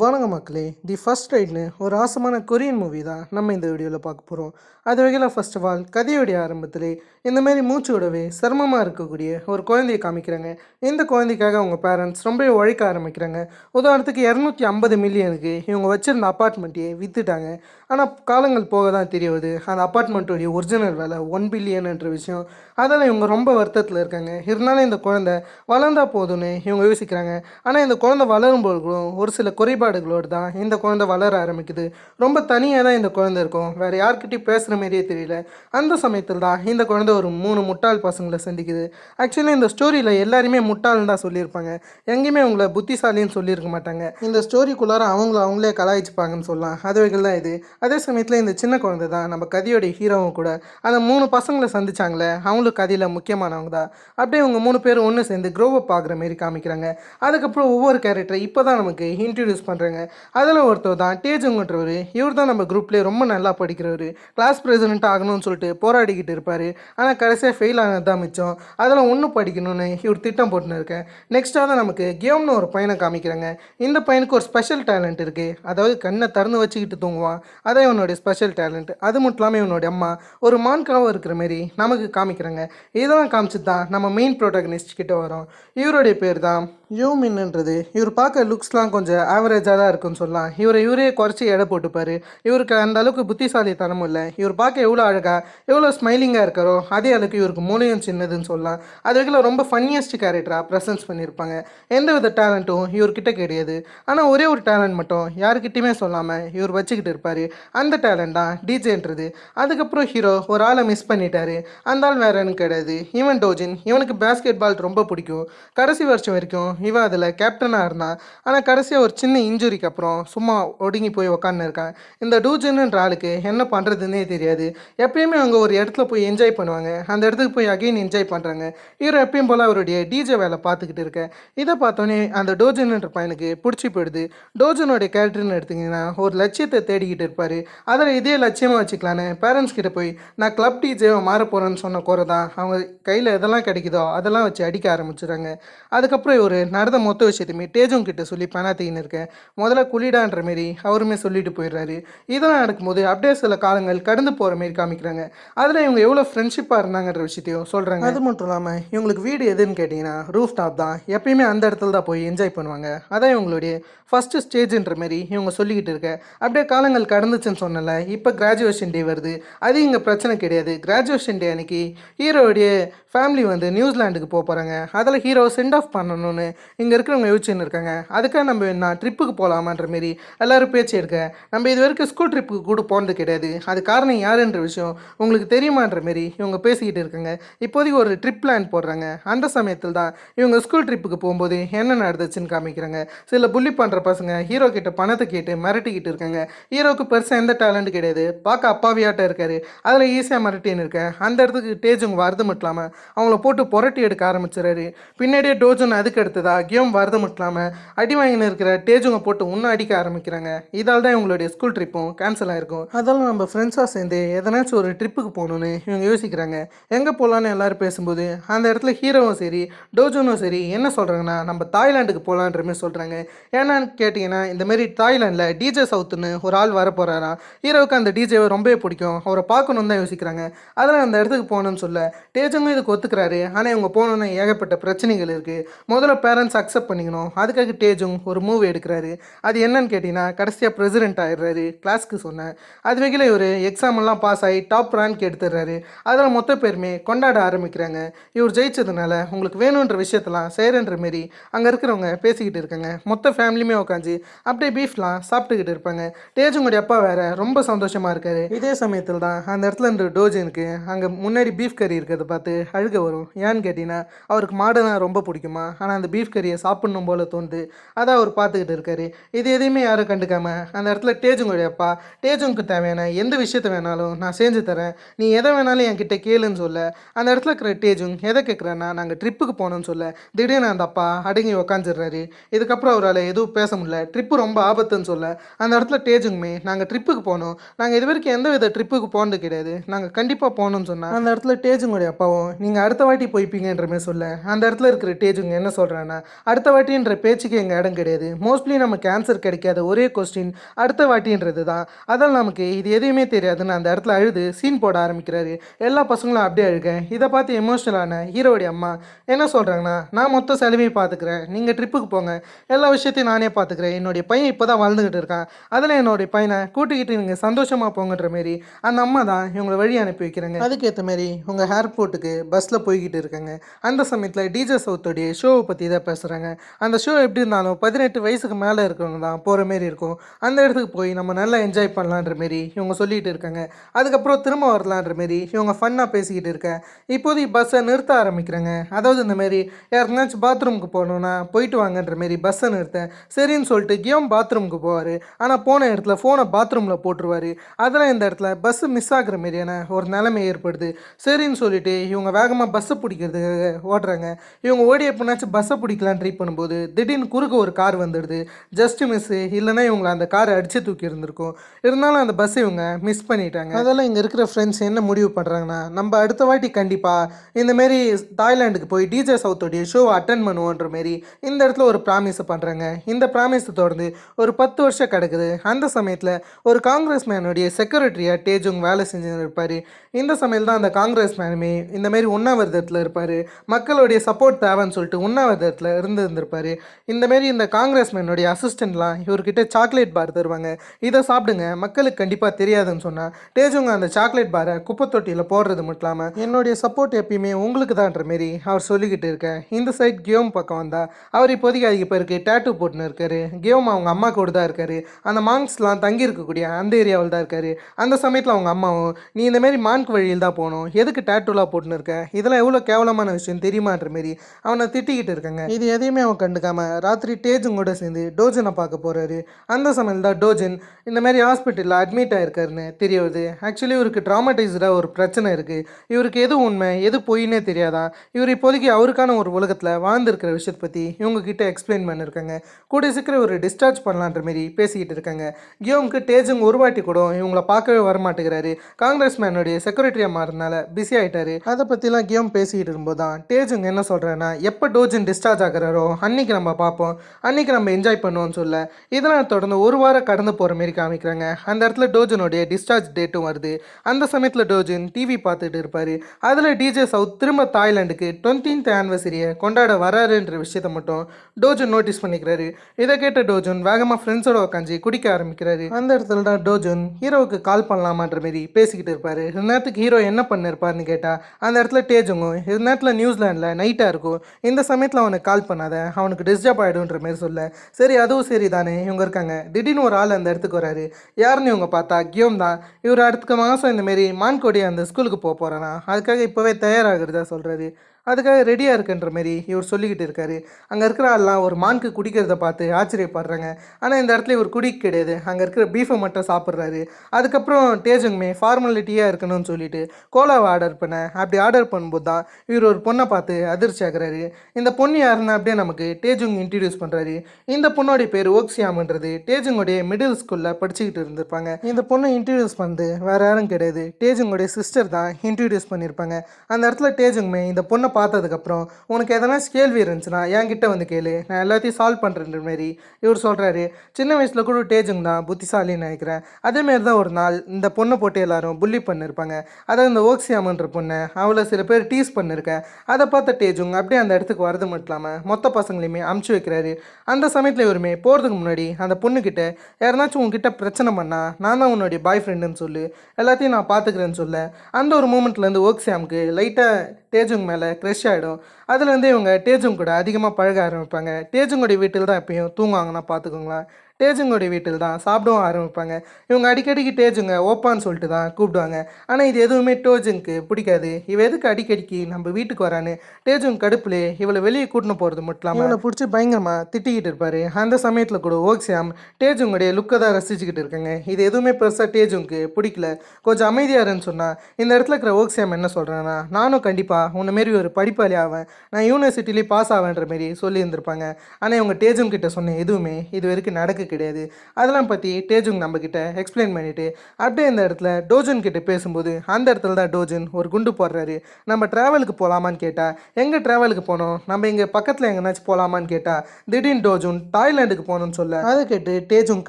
வணங்க மக்களே the first ரைட்னு ஒரு ஆசமான கொரியன் மூவி தான் நம்ம இந்த வீடியோவில் பார்க்க போகிறோம் அது வகையில் ஃபர்ஸ்ட் ஆஃப் ஆல் கதையுடைய ஆரம்பத்தில் இந்தமாரி மூச்சு விடவே சிரமமாக இருக்கக்கூடிய ஒரு குழந்தையை காமிக்கிறாங்க. இந்த குழந்தைக்காக அவங்க பேரண்ட்ஸ் ரொம்பவே உழைக்க ஆரம்பிக்கிறாங்க. உதாரணத்துக்கு இரநூத்தி ஐம்பது மில்லியனுக்கு இவங்க வச்சுருந்த அப்பார்ட்மெண்ட்டையே விற்றுட்டாங்க ஆனால் காலங்கள் போக தான் தெரியாது. அந்த அப்பார்ட்மெண்ட்டுடைய ஒரிஜினல் வேலை ஒன் பில்லியன்ன்ற விஷயம். அதெல்லாம் இவங்க ரொம்ப வருத்தத்தில் இருக்காங்க. இருந்தாலும் இந்த குழந்தை வளர்ந்தா போதும்னு இவங்க யோசிக்கிறாங்க. ஆனால் இந்த குழந்தை வளரும்போதும் ஒரு சில குறைபாடுகளோடு தான் இந்த குழந்தை வளர ஆரம்பிக்குது. ரொம்ப தனியாக தான் இந்த குழந்தை இருக்கும். வேறு யார்கிட்டையும் பேசுகிற மாதிரியே தெரியல. அந்த சமயத்தில் தான் இந்த குழந்தை ஒரு மூணு முட்டாள் பசங்களை சந்திக்குது. ஆக்சுவலி இந்த ஸ்டோரியில் எல்லாருமே முட்டாள்னு தான் சொல்லியிருப்பாங்க. எங்கேயுமே அவங்கள புத்திசாலின்னு சொல்லியிருக்க மாட்டாங்க. இந்த ஸ்டோரிக்குள்ளார அவங்கள அவங்களே கலாய்ச்சிப்பாங்கன்னு சொல்லலாம். அதுவைகள் தான் இது. அதே சமயத்தில் இந்த சின்ன குழந்தை தான் நம்ம கதையோடைய ஹீரோவும் கூட. அந்த மூணு பசங்களை சந்திச்சாங்களே அவங்க அவங்களும் கதையில் முக்கியமானவங்க தான். அப்படியே இவங்க மூணு பேரும் ஒன்று சேர்ந்து க்ரோவ் அப் மாரி காமிக்கிறாங்க. அதுக்கப்புறம் ஒவ்வொரு கேரக்டரை இப்போ தான் நமக்கு இன்ட்ரடியூஸ் பண்ணுறாங்க அதில் ஒருத்தர் தான் டேஜுங்கன்றவர் இவர் தான் நம்ம குரூப்லேயே ரொம்ப நல்லா படிக்கிறவர். கிளாஸ் பிரசிடென்ட் ஆகணும்னு சொல்லிட்டு போராடிக்கிட்டு இருப்பார். ஆனால் கடைசியாக ஃபெயில் ஆனது தான் மிச்சம். அதில் ஒன்றும் படிக்கணும்னு இவர் திட்டம் போட்டுன்னு இருக்கேன் நெக்ஸ்ட்டாக தான் நமக்கு கேம்னு ஒரு பையனை காமிக்கிறாங்க. இந்த பையனுக்கு ஒரு ஸ்பெஷல் டேலண்ட் இருக்குது அதாவது கண்ணை திறந்து வச்சுக்கிட்டு தூங்குவான். அதான் இவனுடைய ஸ்பெஷல் டேலண்ட் அது மட்டும் இல்லாமல் இவனுடைய அம்மா ஒரு மான்காவும் இருக்கிற மாரி நமக்கு காமிக்கிறாங்க. இதெல்லாம் காமிச்சு தான் நம்ம மெயின் ப்ரோட்டகனிஸ்ட் கிட்ட வரோம். இவருடைய பேர் தான் யூமின்ன்றது இவர் பார்க்க லுக்ஸ்லாம் கொஞ்சம் ஆவரேஜாக தான் இருக்குன்னு சொல்லலாம். இவரை இவரே குறைச்சி எடை போட்டுப்பார். இவருக்கு அந்த அளவுக்கு புத்திசாலித்தனமும் இல்லை. இவர் பார்க்க எவ்வளோ அழகாக எவ்வளோ ஸ்மைலிங்காக இருக்காரோ அதே அளவுக்கு இவருக்கு மூலையும் சின்னதுன்னு சொல்லலாம். அதுக்குள்ள ரொம்ப ஃபன்னியஸ்ட் கேரக்டராக ப்ரெசன்ஸ் பண்ணியிருப்பாங்க. எந்த வித டேலண்ட்டும் இவர்கிட்ட கிடையாது. ஆனால் ஒரே ஒரு டேலண்ட் மட்டும் யாருக்கிட்டையுமே சொல்லாமல் இவர் வச்சுக்கிட்டு இருப்பார். அந்த டேலண்ட் தான் டிஜேன்றது அதுக்கப்புறம் ஹீரோ ஒரு ஆளை மிஸ் பண்ணிட்டாரு. அந்த ஆள் வேற எனக்கு கிடையாது. இவன் டோஜின். இவனுக்கு பேஸ்கெட் பால் ரொம்ப பிடிக்கும். கடைசி வருஷம் வரைக்கும் இவன் அதில் கேப்டனாக இருந்தான் ஆனால் கடைசியாக ஒரு சின்ன இன்ஜுரிக்கு அப்புறம் சும்மா ஒடுங்கி போய் உக்காந்துருக்கான் இந்த டூஜின்ன்ற ஆளுக்கு என்ன பண்ணுறதுன்னே தெரியாது. எப்பயுமே அவங்க ஒரு இடத்துல போய் என்ஜாய் பண்ணுவாங்க. அந்த இடத்துக்கு போய் அகைன் என்ஜாய் பண்ணுறாங்க ஹீரோ எப்பயும் போல் அவருடைய டிஜே வேலை பார்த்துக்கிட்டு இருக்கேன் இதை பார்த்தோன்னே அந்த டோஜன்ன்ற பையனுக்கு பிடிச்சி போயிடுது. டோஜனோடைய கேரக்டர்னு எடுத்திங்கன்னா ஒரு லட்சியத்தை தேடிக்கிட்டு இருப்பார். அதில் இதே லட்சியமாக வச்சுக்கலான்னு பேரண்ட்ஸ் கிட்ட போய் நான் கிளப் டிஜேவை மாற போகிறேன்னு சொன்ன குறை தான். அவங்க கையில் எதெல்லாம் கிடைக்குதோ அதெல்லாம் வச்சு அடிக்க ஆரம்பிச்சிடுறாங்க. அதுக்கப்புறம் ஒரு நடந்த மொத்த விஷயத்தையுமே டேஜும் கிட்ட சொல்லி பணாத்தின்னு இருக்கேன் முதல்ல குளிடான்ற மாரி அவருமே சொல்லிட்டு போயிடுறாரு. இதெல்லாம் நடக்கும்போது அப்படியே சில காலங்கள் கடந்து போகிற மாரி காமிக்கிறாங்க. அதில் இவங்க எவ்வளோ ஃப்ரெண்ட்ஷிப்பாக இருந்தாங்கன்ற விஷயத்தையும் சொல்கிறாங்க அது மட்டும் இல்லாமல் இவங்களுக்கு வீடு எதுன்னு கேட்டிங்கன்னா ரூஃப் டாப் தான். எப்பயுமே அந்த இடத்துல தான் போய் என்ஜாய் பண்ணுவாங்க. அதான் இவங்களுடைய ஃபஸ்ட்டு ஸ்டேஜ்ன்ற மாரி இவங்க சொல்லிக்கிட்டு இருக்க. அப்படியே காலங்கள் கடந்துச்சுன்னு சொன்னல இப்போ கிராஜுவேஷன் டே வருது. அது இங்கே பிரச்சனை கிடையாது. கிராஜுவேஷன் டே அன்னைக்கு ஹீரோவுடைய ஃபேமிலி வந்து நியூசிலாண்டுக்கு போக போகிறாங்க அதில் ஹீரோ சென்ட் ஆஃப் பண்ணணும்னு இங்கே இருக்கிறவங்க யோசிச்சுன்னு இருக்காங்க? அதுக்காக நம்ம நான் ட்ரிப்புக்கு போகலாமான்ற மாரி எல்லாரும் பேச்சு எடுக்க நம்ம இது வரைக்கும் ஸ்கூல் ட்ரிப்புக்கு கூட போனது கிடையாது. அது காரணம் யாருன்ற விஷயம் உங்களுக்கு தெரியுமான்ற மாரி இவங்க பேசிக்கிட்டு இருக்காங்க. இப்போதைக்கு ஒரு ட்ரிப் பிளான் போடுறாங்க. அந்த சமயத்தில் தான் இவங்க ஸ்கூல் ட்ரிப்புக்கு போகும்போது என்ன நடந்துச்சுன்னு காமிக்கிறாங்க. சில புள்ளி பண்ணுற பசங்க ஹீரோ கிட்ட பணத்தை கேட்டு மிரட்டிக்கிட்டு இருக்காங்க. ஹீரோக்கு பெருசாக எந்த டேலண்ட் கிடையாது. பார்க்க அப்பாவியாட்டம் இருக்காரு. அதில் ஈஸியாக மிரட்டின்னு இருக்கேன் அந்த இடத்துக்கு டேஜுங்க வரது மட்டும் இல்லாமல் அவங்கள போட்டு புரட்டி எடுக்க ஆரம்பிச்சிடறாரு. பின்னாடியே டோஜன் அதுக்கு அடுத்ததா கேம் வரது மட்டும் இல்லாமல் அடி வாங்கின இருக்கிற டேஜுங்க போட்டு இன்னும் அடிக்க ஆரம்பிக்கிறாங்க. இதால் தான் இவங்களுடைய ஸ்கூல் ட்ரிப்பும் கேன்சல் ஆயிருக்கும். அதெல்லாம் நம்ம ஃப்ரெண்ட்ஸாக சேர்ந்து எதனாச்சும் ஒரு ட்ரிப்புக்கு போகணுன்னு இவங்க யோசிக்கிறாங்க. எங்கே போகலான்னு எல்லாரும் பேசும்போது அந்த இடத்துல ஹீரோவும் சரி டோஜோனும் சரி என்ன சொல்கிறாங்கன்னா நம்ம தாய்லாண்டுக்கு போகலான்ற மாதிரி சொல்கிறாங்க ஏன்னான்னு கேட்டிங்கன்னா இந்தமாரி தாய்லாண்டில் டிஜே சவுத்துன்னு ஒரு ஆள் வர போகிறாராம் ஹீரோவுக்கு அந்த டிஜேவை ரொம்பவே பிடிக்கும். அவரை பார்க்கணுன்னு தான் யோசிக்கிறாங்க. அதெல்லாம் அந்த இடத்துக்கு போகணும்னு சொல்ல டேஜுங்க இதுக்கு ஒத்துக்கிறாரு. ஆனால் இவங்க போகணுன்னு ஏகப்பட்ட பிரச்சனைகள் இருக்குது முதல்ல பேரண்ட்ஸ் அக்செப்ட் பண்ணிக்கணும். அதுக்காக டேஜும் ஒரு மூவி எடுக்கிறாரு. அது என்னன்னு கேட்டிங்கன்னா கடைசியாக பிரசிடென்ட் ஆயிடுறாரு கிளாஸ்க்கு சொன்னேன் அது வகையில் இவர் எக்ஸாம் எல்லாம் பாஸ் ஆகி டாப் ரேங்க் எடுத்துடுறாரு. அதில் மொத்த பேருமே கொண்டாட ஆரம்பிக்கிறாங்க. இவர் ஜெயிச்சதுனால உங்களுக்கு வேணுன்ற விஷயத்தெல்லாம் செய்கிறன்ற மாரி அங்கே இருக்கிறவங்க பேசிக்கிட்டு இருக்காங்க. மொத்த ஃபேமிலியுமே உட்காந்து அப்படியே பீஃப்லாம் சாப்பிட்டுக்கிட்டு இருப்பாங்க. டேஜுங்களுடைய அப்பா வேற ரொம்ப சந்தோஷமாக இருக்காரு. இதே சமயத்தில் தான் அந்த இடத்துல இருந்த டோஜனுக்கு அங்கே முன்னாடி பீஃப் கறி இருக்கிறத பார்த்து அழுக வரும். ஏன்னு கேட்டிங்கன்னா அவருக்கு மாடுலாம் ரொம்ப பிடிக்குமா? ஆனால் அந்த பீஃப் கறியை சாப்பிடணும் போல தோணுது. அதை அவர் பார்த்துக்கிட்டு இருக்காரு. இது எதையுமே யாரும் கண்டுக்காமல் அந்த இடத்துல டேஜுங்களுடைய அப்பா டேஜுங்க்கு தேவையான எந்த விஷயத்த வேணாலும் நான் செஞ்சு தரேன். நீ எதை வேணாலும் என்கிட்ட கேளுன்னு சொல்ல. அந்த இடத்துல இருக்கிற டேஜுங் எதை கேட்குறேன்னா நாங்கள் ட்ரிப்புக்கு போகணும்னு சொல்ல. திடீர்னு அந்த அப்பா அடங்கி உக்காந்துடுறாரு. இதுக்கப்புறம் அவரால் எதுவும் பேச முடியல. ட்ரிப்பு ரொம்ப ஆபத்துன்னு சொல்ல. அந்த இடத்துல டேஜுங்குமே நாங்கள் ட்ரிப்புக்கு போகணும். நாங்கள் இது வரைக்கும் எந்த வித ட்ரிப்புக்கு போனது கிடையாது. நாங்கள் கண்டிப்பாக போகணும்னு சொன்னால் அந்த இடத்துல டேஜுங்களுடைய அப்பாவும் நீங்கள் அடுத்த வாட்டி போய்ப்பீங்கன்ற மாதிரி சொல்ல. அந்த இடத்துல இருக்கிற டேஜுங்க என்ன சொல்கிறேன்னா வேணாம் அடுத்த வாட்டின்ற பேச்சுக்கு எங்கள் இடம் கிடையாது. மோஸ்ட்லி நமக்கு ஆன்சர் கிடைக்காத ஒரே கொஸ்டின் அடுத்த வாட்டின்றது தான். அதால் நமக்கு இது எதையுமே தெரியாதுன்னு அந்த இடத்துல அழுது சீன் போட ஆரம்பிக்கிறாரு. எல்லா பசங்களும் அப்படியே அழுக. இதை பார்த்து எமோஷனலான ஹீரோடைய அம்மா என்ன சொல்கிறாங்கன்னா நான் மொத்த செலவையும் பார்த்துக்கிறேன். நீங்கள் ட்ரிப்புக்கு போங்க. எல்லா விஷயத்தையும் நானே பார்த்துக்கிறேன். என்னுடைய பையன் இப்போ தான் வளர்ந்துக்கிட்டு இருக்கான். அதில் என்னுடைய பையனை கூட்டிக்கிட்டு நீங்கள் சந்தோஷமாக போங்கன்ற மாரி அந்த அம்மா தான் இவங்களை வழி அனுப்பி வைக்கிறாங்க. அதுக்கேற்ற மாரி உங்கள் ஏர்போர்ட்டுக்கு பஸ்ஸில் போய்கிட்டு இருக்காங்க. அந்த சமயத்தில் டிஜே சவுத்தோடைய ஷோவை பற்றி இதை பேசுகிறாங்க அந்த ஷோ எப்படி இருந்தாலும் பதினெட்டு வயசுக்கு மேலே இருக்கிறவங்க தான் போகிற மாரி இருக்கும். அந்த இடத்துக்கு போய் நம்ம நல்லா என்ஜாய் பண்ணலான்ற மாரி இவங்க சொல்லிகிட்டு இருக்காங்க. அதுக்கப்புறம் திரும்ப வரலான்ற மாரி இவங்க ஃபன்னாக பேசிக்கிட்டு இருக்க. இப்போதைக்கு பஸ்ஸை நிறுத்த ஆரம்பிக்கிறாங்க. அதாவது இந்த மாரி யாருக்குனாச்சும் பாத்ரூமுக்கு போகணுன்னா போயிட்டு வாங்கன்ற மாரி பஸ்ஸை நிறுத்த சரின்னு சொல்லிட்டு கேம் பாத்ரூமுக்கு போவார். ஆனால் போன இடத்துல ஃபோனை பாத்ரூமில் போட்டுருவார். அதெல்லாம் இந்த இடத்துல பஸ்ஸு மிஸ் ஆகுற மாரியான ஒரு நிலைமை ஏற்படுது. சரின்னு சொல்லிட்டு இவங்க வேகமாக பஸ்ஸை பிடிக்கிறதுக்காக ஓடுறாங்க. இவங்க ஓடி எப்படின்னாச்சும் பஸ்ஸை பிடிக்கலாம் ட்ரை பண்ணும்போது திடீர்னு குறுக்க ஒரு கார் வந்துடுது. ஜஸ்ட் மிஸ்ஸு இல்லைன்னா இவங்களை அந்த காரை அடித்து தூக்கி இருந்திருக்கும். இருந்தாலும் அந்த பஸ்ஸை இவங்க மிஸ் பண்ணிட்டாங்க. அதெல்லாம் இங்கே இருக்கிற ஃப்ரெண்ட்ஸ் என்ன முடிவு பண்ணுறாங்கன்னா நம்ம அடுத்த வாட்டி கண்டிப்பாக இந்தமாரி தாய்லாந்துக்கு போய் டிஜே சவுத்தோடைய ஷோ அட்டன் பண்ணுவோன்ற மாரி இந்த இடத்துல ஒரு ப்ராமிஸை பண்ணுறாங்க இந்த ப்ராமிஸை தொடர்ந்து ஒரு பத்து வருஷம் கிடக்குது. அந்த சமயத்தில் ஒரு காங்கிரஸ் மேனுடைய செக்ரட்டரியாக டேஜுங் வேலை செஞ்சுன்னு இருப்பார். இந்த சமயத்தில் தான் அந்த காங்கிரஸ் மேனுமே இந்தமாரி உண்ணாவிரதத்தில் இருப்பார். மக்களுடைய சப்போர்ட் தேவைன்னு சொல்லிட்டு உண்ணாவிரதத்தில் இருந்து இருந்திருப்பார் இந்தமாரி இந்த காங்கிரஸ் மேனுடைய அசிஸ்டண்ட்லாம் இவர்கிட்ட சாக்லேட் பார் தருவாங்க. இதை சாப்பிடுங்க. மக்களுக்கு கண்டிப்பாக தெரியாதுன்னு சொன்னால் டேஜுங்க அந்த சாக்லேட் பாரை குப்பை தொட்டியில் போடுறது மட்டும் இல்லாமல் என்னுடைய சப்போர்ட் எப்பயுமே உங்களுக்கு தான்ற மாரி அவர் சொல்லிக்கிட்டு இருக்க இந்த சைட் கியோம் பக்கம் வந்தால் அவர் இப்போதைக்கு அதிக பேருக்கு டேட்டூ போட்டுன்னு இருக்காரு. கியோம் அவங்க அம்மா கூட தான் இருக்காரு. அந்த மாங்ஸ்லாம் தங்கி இருக்கக்கூடிய அந்த ஏரியாவில் தான் இருக்காரு. அந்த சமயத்தில் அவங்க அம்மாவும் நீ இந்த மாதிரி மான்க் வழியில் தான் போகணும். எதுக்கு டேட்டூலாம் போட்டுன்னு இருக்க? இதெல்லாம் எவ்வளோ கேவலமான விஷயம் தெரியுமான்ற மாரி அவனை திட்டிக்கிட்டு இருக்காங்க. இது எதையுமே அவன் கண்டுக்காம ராத்திரி டேஜும் கூட சேர்ந்து டோஜனை பார்க்க போகிறாரு அந்த சமையல் தான் டோஜன் இந்த மாதிரி ஹாஸ்பிட்டலில் அட்மிட் ஆயிருக்காருன்னு தெரிய வருது ஆக்சுவலி இவருக்கு ட்ராமடைஸ்டாக ஒரு பிரச்சனை இருக்குது இவருக்கு எது உண்மை எது பொய்னே தெரியாதான் இவர் இப்போதைக்கு அவருக்கான ஒரு உலகத்தில் வாழ்ந்திருக்கிற விஷயத்தை பற்றி இவங்கக்கிட்ட எக்ஸ்பிளைன் பண்ணியிருக்காங்க கூடிய சீக்கிரம் ஒரு டிஸ்சார்ஜ் பண்ணலான்ற மாரி பேசிக்கிட்டு இருக்காங்க. கியோமுக்கு டேஜுங் ஒரு வாட்டி கூட இவங்கள பார்க்கவே வரமாட்டேங்கிறாரு. காங்கிரஸ் மேனுடைய செக்ரட்டரியாக மாறினால பிஸி ஆகிட்டாரு அதை பற்றிலாம் கியோம் பேசிக்கிட்டு இருக்கும்போது தான் டேஜுங் என்ன சொல்கிறேன்னா எப்போ டோஜன் டிஸ்சார்ஜ் ஆகுறாரோ அன்னைக்கு நம்ம பார்ப்போம். அன்னைக்கு நம்ம என்ஜாய் பண்ணுவோம்னு சொல்ல இதெல்லாம் தொடர்ந்து ஒரு வாரம் கடந்து போகிற மாரி காமிக்கிறாங்க. அந்த இடத்துல டோஜனுடைய டிஸ்சார்ஜ் டேட்டும் வருது. அந்த சமயத்தில் டோஜன் டிவி பார்த்துட்டு இருப்பார். அதில் டிஜே சவுத் திரும்ப தாய்லாண்டுக்கு டுவெண்ட்டீன்த் ஆனிவர்சரியை கொண்டாட வராருன்ற விஷயத்த மட்டும் டோஜன் நோட்டீஸ் பண்ணிக்கிறாரு. இதை கேட்ட டோஜன் வேகமாக ஃப்ரெண்ட்ஸோட உட்காந்து குடிக்க ஆரம்பிக்கிறாரு. அந்த இடத்துல தான் டோஜன் ஹீரோவுக்கு கால் பண்ணலாமான்ற மாரி பேசிக்கிட்டு இருப்பார். இந்த நேரத்துக்கு ஹீரோ என்ன பண்ணிருப்பாருன்னு கேட்டால் அந்த இடத்துல டேஜுங்கும் இந்த நேரத்தில் நியூசிலாண்டில் நைட்டாக இருக்கும். இந்த சமயத்தில் அவனுக்கு கால் பண்ணாத. அவனுக்கு டிஸ்டர்ப் ஆகிடும்ன்ற மாரி சொல்ல. சரி அதுவும் சரி தானே இவங்க இருக்காங்க. திடீர்னு ஒரு ஆள் அந்த இடத்துக்கு வராரு. யாருன்னு இவங்க பார்த்தா கியோம் தான். இவர் அடுத்த மாதம் இந்த மாரி மான்கோடி அந்த ஸ்கூலுக்கு போக போகிறானா அதுக்காக இப்போவே தயாராகிறதா சொல்கிறாரு அதுக்காக ரெடியாக இருக்குன்ற மாரி இவர் சொல்லிக்கிட்டு இருக்காரு. அங்கே இருக்கிற ஆள்லாம் ஒரு மானுக்கு குடிக்கிறத பார்த்து ஆச்சரியப்படுறாங்க. ஆனால் இந்த இடத்துல இவர் குடிக்க கிடையாது. அங்கே இருக்கிற பீஃபை மட்டும் சாப்பிட்றாரு. அதுக்கப்புறம் டேஜுங்குமே ஃபார்மாலிட்டியாக இருக்கணும்னு சொல்லிட்டு கோலாவை ஆர்டர் பண்ண அப்படி ஆர்டர் பண்ணும்போது தான் இவர் ஒரு பொண்ணை பார்த்து அதிர்ச்சி ஆகுறாரு. இந்த பொண்ணு யாருன்னு அப்படியே நமக்கு டேஜுங் இன்ட்ரடியூஸ் பண்ணுறாரு இந்த பொண்ணோடைய பேர் ஓக்ஸியாம்ன்றது டேஜுங்கோடைய மிடில் ஸ்கூலில் படிச்சுக்கிட்டு இருந்திருப்பாங்க. இந்த பொண்ணை இன்ட்ரடியூஸ் பண்ணது வேறு யாரும் கிடையாது. டேஜுங்கோடைய சிஸ்டர் தான் இன்ட்ரடியூஸ் பண்ணியிருப்பாங்க. அந்த இடத்துல டேஜுங்குமே இந்த பொண்ணை பார்த்ததுக்கப்புறம் உனக்கு எதனா கேள்வி இருந்துச்சுன்னா என்கிட்ட வந்து கேளு. நான் எல்லாத்தையும் சால்வ் பண்ணுற மாரி இவர் சொல்கிறாரு சின்ன வயசில் கூட டேஜுங் தான் புத்திசாலின்னு நினைக்கிறேன். அதேமாரி தான் ஒரு நாள் இந்த பொண்ணை போட்டு எல்லாரும் புள்ளி பண்ணியிருப்பாங்க அதாவது இந்த ஓக்ஸியாமன்ற பொண்ணை அவளை சில பேர் டீஸ் பண்ணியிருக்கேன் அதை பார்த்த டேஜுங் அப்படியே அந்த இடத்துக்கு வரது மட்டும் இல்லாமல் மொத்த பசங்களையுமே அமுச்சு வைக்கிறாரு. அந்த சமயத்தில் இவருமே போகிறதுக்கு முன்னாடி அந்த பொண்ணுக்கிட்ட யாருனாச்சும் உங்ககிட்ட பிரச்சனை பண்ணா நான் தான் உன்னுடைய பாய் ஃப்ரெண்டுன்னு சொல்லு. எல்லாத்தையும் நான் பார்த்துக்கிறேன்னு சொல்ல. அந்த ஒரு மூமெண்ட்லேருந்து ஓக்ஸியாமுக்கு லைட்டாக தேஜுங் மேலே க்ரெஷ் ஆகிடும் அதுலேருந்து இவங்க டேஜும் கூட அதிகமாக பழக ஆரம்பிப்பாங்க. டேஜுங்கோடைய வீட்டில் தான் எப்பயும் தூங்குவாங்கன்னா பார்த்துக்கோங்களேன். டேஜுங்கோடைய வீட்டில் தான் சாப்பிடவும் ஆரம்பிப்பாங்க. இவங்க அடிக்கடிக்கு டேஜுங்க ஓப்பான்னு சொல்லிட்டு தான் கூப்பிடுவாங்க. ஆனால் இது எதுவுமே டோஜுங்க்கு பிடிக்காது. இவ எதுக்கு அடிக்கடிக்கு நம்ம வீட்டுக்கு வரான்னு டேஜுங் கடுப்புலே இவளை வெளியே கூட்டின்னு போகிறது மட்டும் இல்லாமல் பிடிச்சி பயங்கரமாக திட்டிக்கிட்டு இருப்பாரு. அந்த சமயத்தில் கூட ஓக்ஸியாம் டேஜுங்களுடைய லுக்கை தான் ரசிச்சுக்கிட்டு இருக்காங்க. இது எதுவுமே பெருசாக டேஜுங்க்கு பிடிக்கல. கொஞ்சம் அமைதியாக இருன்னு சொன்னால் இந்த இடத்துல இருக்கிற ஓக்ஸியாம் என்ன சொல்கிறேன்னா நானும் கண்டிப்பாக உன்னை மாரி ஒரு படிப்பாளி ஆவேன். நான் யூனிவர்சிட்டிலேயே பாஸ் ஆவேன்ற மாரி சொல்லியிருந்திருப்பாங்க. ஆனால் இவங்க டேஜுங்கிட்ட சொன்ன எதுவுமே இது வரைக்கும் நடக்க கிடையாது. அதெல்லாம் பற்றி டேஜுங் நம்மக்கிட்ட எக்ஸ்பிளைன் பண்ணிவிட்டு அப்படியே இந்த இடத்துல டோஜன் கிட்ட பேசும்போது அந்த இடத்துல தான் டோஜன் ஒரு குண்டு போடுறாரு. நம்ம ட்ராவலுக்கு போகலாமான்னு கேட்டால் எங்கே ட்ராவலுக்கு போனோம்? நம்ம இங்கே பக்கத்தில் எங்கேனாச்சும் போகலாமான்னு கேட்டால் திடீர்னு டோஜுன் தாய்லாண்டுக்கு போகணும்னு சொல்ல அதை கேட்டு டேஜுங்